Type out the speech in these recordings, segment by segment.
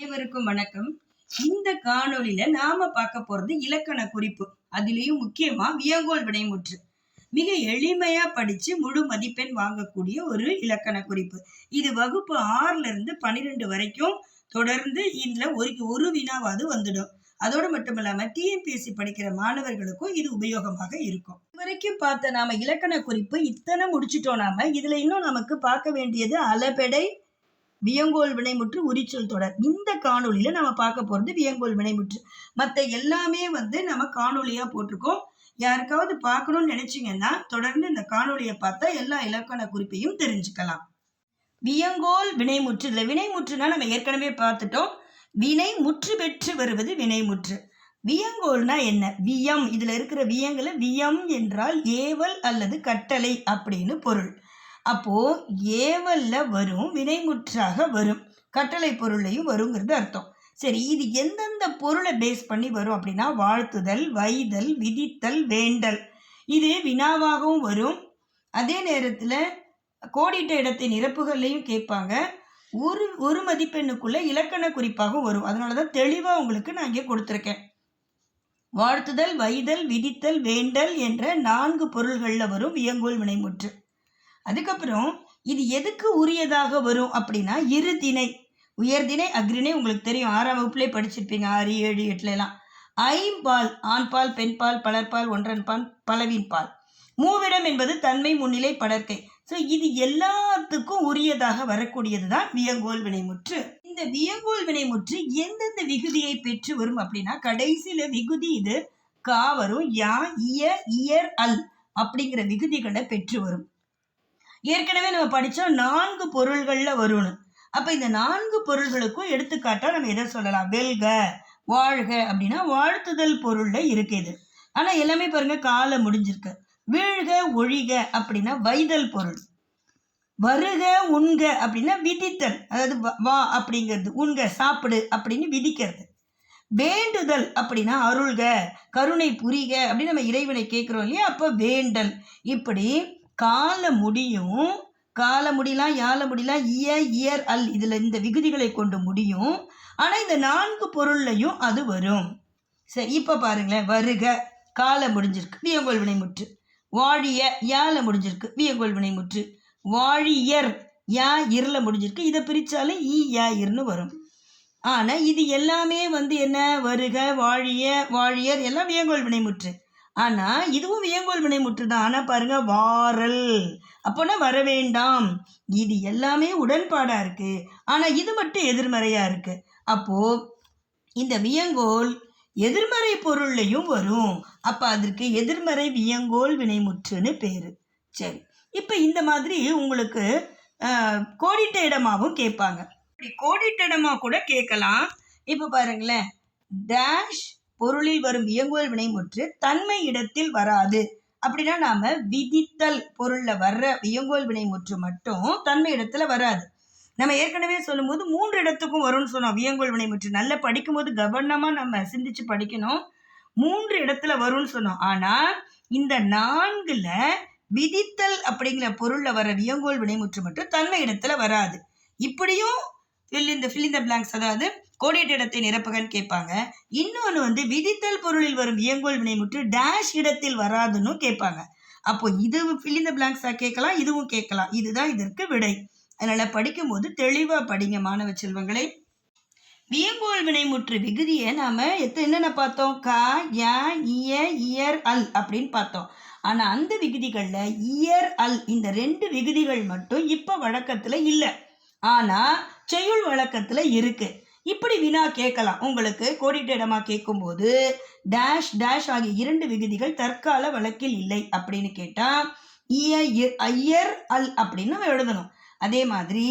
அனைவருக்கும் வணக்கம். இந்த காணொலியில நாம பார்க்க போறது இலக்கண குறிப்பு. அதுலயும் முக்கியமா வியங்கோல் விடைமுற்று மிக எளிமையா படிச்சு முழு மதிப்பெண் வாங்கக்கூடிய ஒரு இலக்கண குறிப்பு. இது வகுப்பு ஆறுல இருந்து பன்னிரெண்டு வரைக்கும் தொடர்ந்து இதுல ஒரு ஒரு வினாவாவது வந்துடும். அதோடு மட்டும் இல்லாம டிஎன்பிஎஸ்சி படிக்கிற மாணவர்களுக்கும் இது உபயோகமாக இருக்கும். இது வரைக்கும் பார்த்த நாம இலக்கண குறிப்பு இத்தனை முடிச்சிட்டோம் நாம. இதுல இன்னும் நமக்கு பார்க்க வேண்டியது அளபெடை வியங்கோல் வினைமுற்று உரிச்சொல் தொடர். இந்த காணொலியில நம்ம பார்க்க போறது வியங்கோல் வினைமுற்று. மற்ற எல்லாமே வந்து நம்ம காணொலியா போட்டிருக்கோம். யாருக்காவது பார்க்கணும்னு நினைச்சீங்கன்னா தொடர்ந்து இந்த காணொலியை பார்த்தா எல்லா இலக்கண குறிப்பையும் தெரிஞ்சுக்கலாம். வியங்கோல் வினைமுற்று இதில் வினைமுற்றுனா நம்ம ஏற்கனவே பார்த்துட்டோம். வினை முற்று பெற்று வருவது வினைமுற்று. வியங்கோல்னா என்ன? வியம். இதுல இருக்கிற வியங்களை வியம் என்றால் ஏவல் அல்லது கட்டளை அப்படின்னு பொருள். அப்போ ஏவல்ல வரும் வினைமுற்றாக வரும். கட்டளை பொருளையும் வருங்கிறது அர்த்தம். சரி இது எந்தெந்த பொருளை பேஸ் பண்ணி வரும் அப்படின்னா வாழ்த்துதல் வைதல் விதித்தல் வேண்டல். இது வினாவாகவும் வரும். அதே நேரத்தில் கோடிட்ட இடத்தின் நிரப்புகள்லையும் கேட்பாங்க. ஒரு ஒரு மதிப்பெண்ணுக்குள்ள இலக்கண குறிப்பாகவும் வரும். அதனால தான் தெளிவாக உங்களுக்கு நான் இங்கே கொடுத்துருக்கேன். வாழ்த்துதல் வைதல் விதித்தல் வேண்டல் என்ற நான்கு பொருள்களில் வரும் வியங்கோல் வினைமுற்று. அதுக்கப்புறம் இது எதுக்கு உரியதாக வரும் அப்படின்னா இரு திணை. உயர்திணை அக்ரிணை உங்களுக்கு தெரியும். ஆறாம் வகுப்புலே படிச்சிருப்பீங்க. ஆறு ஏழு எட்டுலலாம். ஐம்பால் ஆண்பால் பெண்பால் பலர்பால் ஒன்றன் பால் பலவின் பால். மூவிடம் என்பது தன்மை முன்னிலை படர்க்கை ஸோ இது எல்லாத்துக்கும் உரியதாக வரக்கூடியது தான் வியங்கோல் வினைமுற்று. இந்த வியங்கோல் வினைமுற்று எந்தெந்த விகுதியை பெற்று வரும் அப்படின்னா கடைசியில விகுதி இது கா வரும். யா இய இயர் அல் அப்படிங்கிற விகுதிகளை பெற்று வரும். ஏற்கனவே நம்ம படித்தோம் நான்கு பொருள்களில் வரும்னு. அப்போ இந்த நான்கு பொருள்களுக்கும் எடுத்துக்காட்டாக நம்ம எதை சொல்லலாம்? வெல்க வாழ்க அப்படின்னா வாழ்த்துதல் பொருளில் இருக்கு இது. ஆனால் எல்லாமே பாருங்க காலை முடிஞ்சிருக்கு. வீழ்க ஒழிக அப்படின்னா வைதல் பொருள். வருக உண்க அப்படின்னா விதித்தல். அதாவது வ- வா அப்படிங்கிறது உண்க சாப்பிடு அப்படின்னு விதிக்கிறது. வேண்டுதல் அப்படின்னா அருள்க கருணை புரிக அப்படின்னு நம்ம இறைவனை கேட்குறோம் இல்லையா? அப்போ வேண்டல். இப்படி கால முடியும் கால முடியலாம் யால முடியலாம் இய இயர் அல் இதில் இந்த விகுதிகளை கொண்டு முடியும். ஆனால் இந்த நான்கு பொருள்லையும் அது வரும். சரி இப்போ பாருங்களேன். வருக கால முடிஞ்சிருக்கு. வியங்கோல் வினைமுற்று. வாழிய யால முடிஞ்சிருக்கு. வியங்கோல் வினைமுற்று. வாழியர் யா இருள முடிஞ்சிருக்கு. இதை பிரித்தாலும் ஈ யா இருன்னு வரும். ஆனால் இது எல்லாமே வந்து என்ன? வருக வாழிய வாழியர் எல்லாம் வியங்கோல் வினைமுற்று. ஆனால் இதுவும் வியங்கோல் வினைமுற்று தான் ஆனால் பாருங்க வாரல். அப்போனா வர வேண்டாம் இது எல்லாமே உடன்பாடாக இருக்கு. ஆனால் இது மட்டும் எதிர்மறையாக இருக்கு. அப்போ இந்த வியங்கோல் எதிர்மறை பொருள்லையும் வரும். அப்போ அதற்கு எதிர்மறை வியங்கோல் வினைமுற்றுன்னு பேர். சரி. இப்போ இந்த மாதிரி உங்களுக்கு கோடிட்ட இடமாவும் கேட்பாங்க. இப்படி கோடிட்ட இடமா கூட கேட்கலாம். இப்போ பாருங்களேன். டேஷ் பொருளில் வரும் வியங்கோல் வினைமுற்று தன்மை இடத்தில் வராது. அப்படின்னா நாம விதித்தல் பொருள்ல வர்ற வியங்கோல் வினைமுற்று மட்டும் தன்மை இடத்துல வராது. நம்ம ஏற்கனவே சொல்லும்போது மூன்று இடத்துக்கும் வரும்னு சொன்னோம். வியங்கோல் வினைமுற்று நல்லா படிக்கும்போது கவனமா நம்ம சிந்திச்சு படிக்கணும். மூன்று இடத்துல வரும்னு சொன்னோம். ஆனா இந்த நான்குல விதித்தல் அப்படிங்கிற பொருள்ல வர வியங்கோல் வினைமுற்று மட்டும் தன்மை இடத்துல வராது. இப்படியும் ஃபில் இந்த ஃபில் fill in அதாவது கோடிட்ட இடத்தை நிரப்புகன்னு கேட்பாங்க. இன்னொன்று வந்து விதித்தல் பொருளில் வரும் இயங்கோல் வினைமுற்று டேஷ் இடத்தில் வராதுன்னு கேட்பாங்க. அப்போ இது fill இந்த பிளாங்க்ஸாக கேட்கலாம் இதுவும் கேட்கலாம். இதுதான் இதற்கு விடை. அதனால் படிக்கும்போது தெளிவாக படிங்க மாணவ செல்வங்களே. வியங்கோல் வினைமுற்று விகுதியை நாம் எத்த என்னென்ன பார்த்தோம்? கா யா இய இயர் அல் அப்படின்னு பார்த்தோம். ஆனால் அந்த விகுதிகளில் இயர் அல் இந்த ரெண்டு விகுதிகள் மட்டும் இப்போ வழக்கத்தில் இல்லை. ஆனால் செய்யுள் வழக்கத்தில் இருக்குது இப்படி வினா கேட்கலாம். உங்களுக்கு கோடிட்ட இடமா கேட்கும்போது டேஷ் டேஷ் ஆகிய இரண்டு விகுதிகள் தற்கால வழக்கில் இல்லை அப்படின்னு கேட்டா இய இ- ஐயர் அல் அப்படின்னு நம்ம எழுதணும். அதே மாதிரி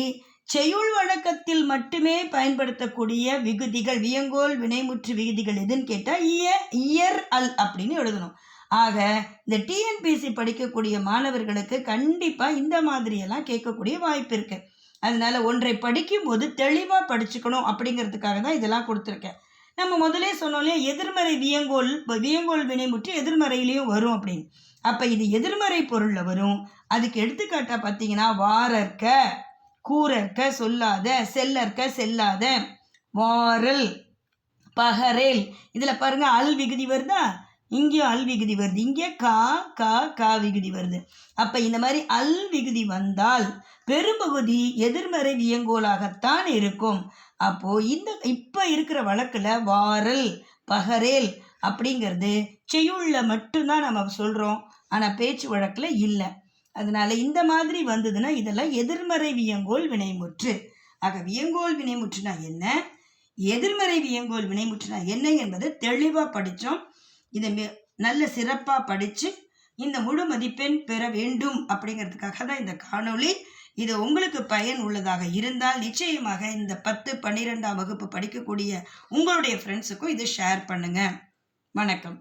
செய்யுள் வழக்கத்தில் மட்டுமே பயன்படுத்தக்கூடிய விகுதிகள் வியங்கோல் வினைமுற்று விகுதிகள் எதுன்னு கேட்டால் இய இயர் அல் அப்படின்னு எழுதணும். ஆக இந்த டிஎன்பிசி படிக்கக்கூடிய மாணவர்களுக்கு கண்டிப்பாக இந்த மாதிரியெல்லாம் கேட்கக்கூடிய வாய்ப்பு இருக்குது அதனால ஒன்றை படிக்கும்போது தெளிவாக படிச்சுக்கணும் அப்படிங்கிறதுக்காக தான் இதெல்லாம் கொடுத்துருக்கேன். நம்ம முதலே சொன்னோம் இல்லையா எதிர்மறை வியங்கோல் வியங்கோல் வினைமுற்று எதிர்மறையிலையும் வரும் அப்படின்னு. அப்போ இது எதிர்மறை பொருளில் வரும். அதுக்கு எடுத்துக்காட்டாக பார்த்தீங்கன்னா வாரற்க கூறற்க சொல்லாத செல்லற்க செல்லாத வாரல் பகரேல். இதில் பாருங்கள் அல் விகுதி வருதா? இங்கே அல் விகுதி வருது. இங்கே கா கா கா விகுதி வருது. அப்போ இந்த மாதிரி அல் விகுதி வந்தால் பெரும்பகுதி எதிர்மறை வியங்கோலாகத்தான் இருக்கும். அப்போது இந்த இப்போ இருக்கிற வழக்கில் வாரல் பகரேல் அப்படிங்கிறது செய்யுள்ள மட்டும்தான் நம்ம சொல்கிறோம் ஆனால் பேச்சு வழக்கில் இல்லை. அதனால் இந்த மாதிரி வந்ததுன்னா இதெல்லாம் எதிர்மறை வியங்கோல் வினைமுற்று. ஆக வியங்கோல் வினைமுற்றுனா என்ன? எதிர்மறை வியங்கோல் வினைமுற்றுனா என்ன என்பதை தெளிவாக படித்தோம் இதை நல்ல சிறப்பாக படித்து இந்த முழு மதிப்பெண் பெற வேண்டும் அப்படிங்கிறதுக்காக தான் இந்த காணொளி. இது உங்களுக்கு பயன் உள்ளதாக இருந்தால் நிச்சயமாக இந்த பத்து பன்னிரெண்டாம் வகுப்பு படிக்கக்கூடிய உங்களுடைய ஃப்ரெண்ட்ஸுக்கும் இதை ஷேர் பண்ணுங்கள் வணக்கம்.